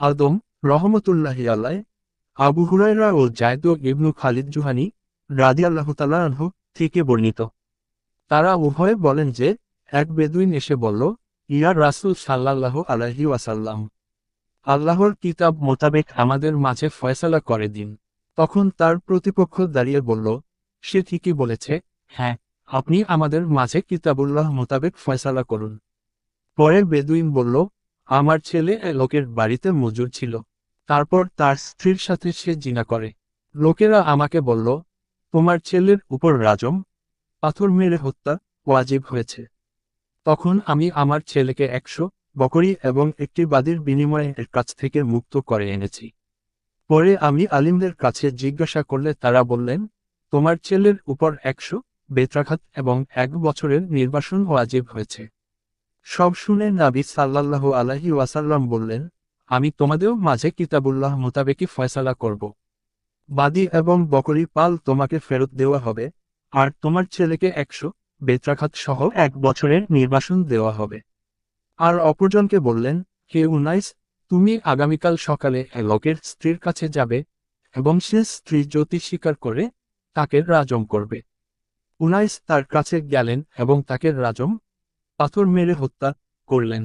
আদম রহমতুল্লাহি আল্লাহ আবু হুরায়রা ও জায়দ ইবনু খালিদ জুহানি রাদিয়াল্লাহ তালাহ থেকে বর্ণিত। তারা উভয়ে বলেন যে, এক বেদুইন এসে বলল, ইয়া রাসূল সাল্লাল্লাহু আলাইহি ওয়াসাল্লাম, আল্লাহর কিতাব মোতাবেক আমাদের মাঝে ফয়সালা করে দিন। তখন তার প্রতিপক্ষ দাঁড়িয়ে বলল, সে ঠিকই বলেছে হ্যাঁ আপনি আমাদের মাঝে কিতাবুল্লাহ মোতাবেক ফয়সালা করুন। পরে বেদুইন বলল আমার ছেলে লোকের বাড়িতে মজুর ছিল। তারপর তার স্ত্রীর সাথে সে জিনা করে। লোকেরা আমাকে বলল, তোমার ছেলের উপর রাজম, পাথর মেরে হত্যা ওয়াজিব হয়েছে। তখন আমি আমার ছেলেকে একশো বকরি এবং একটি বাদির বিনিময়ে এর কাছ থেকে মুক্ত করে এনেছি। পরে আমি আলিমদের কাছে জিজ্ঞাসা করলে তারা বললেন, তোমার ছেলের উপর একশো বেত্রাঘাত এবং এক বছরের নির্বাসন ওয়াজিব হয়েছে। সব শুনে নাবি সাল্লাল্লাহু আলাহি ওয়াসাল্লাম বললেন, আমি তোমাদেরও মাঝে কিতাবুল্লাহ মোতাবেকই ফয়সালা করব। বাদী এবং বকরি পাল তোমাকে ফেরত দেওয়া হবে, আর তোমার ছেলেকে একশো বেত্রাঘাত সহ এক বছরের নির্বাসন দেওয়া হবে। আর অপরজনকে বললেন কে উনাইস, তুমি আগামীকাল সকালে লোকের স্ত্রীর কাছে যাবে, এবং সে স্ত্রী জ্যোতি স্বীকার করে তাকে রাজম করবে। উনাইস তার কাছে গেলেন এবং তাকে রাজম পাথর মেরে হত্যা করলেন।